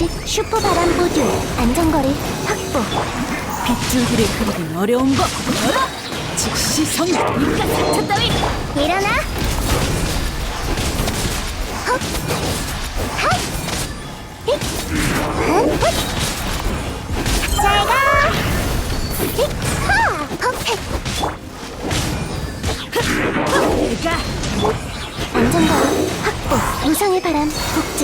방식 슈퍼 바람 모듈 안전거리 확보 빗줄기를 그리긴 어려운 거 열어! 즉시 성공! 입가 상처 따위! 일어나 헛! 핫! 힛! 헛! 헛! 잘가 힛! 하! 퍼펙트 내가 안전거리 확보 무상의 바람 복제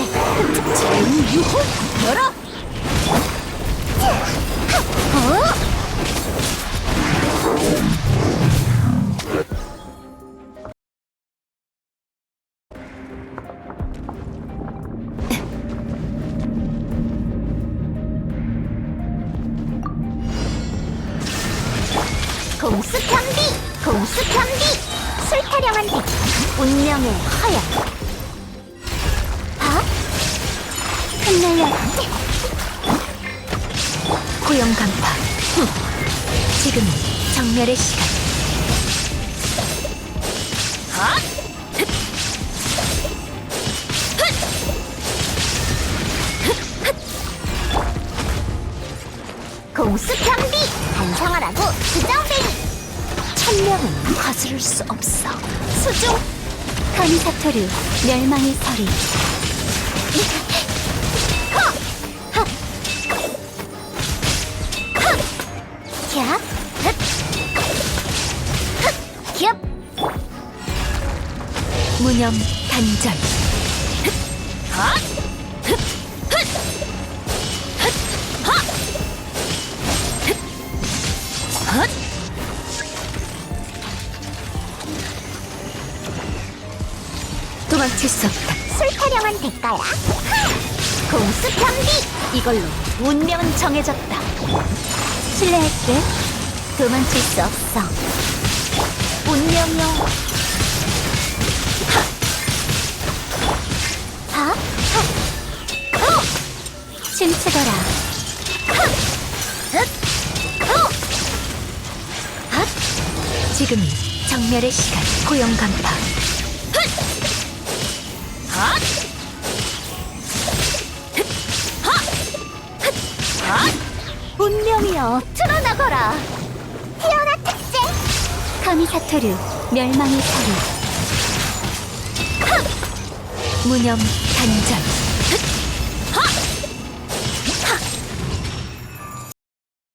공수 편비! 공수 편비! 술타령한 대 운명의 허영 흩날려라 고용 간파 흠. 지금 정멸의 시간 아! 공수 편비! 반성하라고 수정뱅이! 천명은 거스를 수 없어 수중! 카미사토류 멸망의 서리 캬! 흑! 흑! 겹! 무념 단전 아! 도망칠 수 없다 술타령한 대가야 하! 공수 편비! 이걸로 운명은 정해졌다. 실례할게. 도망칠 수 없어. 운명이여! 춤추거라! 지금이 정멸의 시간. 고용 간파 휘어 틀어나거라. 피어나 특제. 카미사토류 멸망의 사류 무념 단전.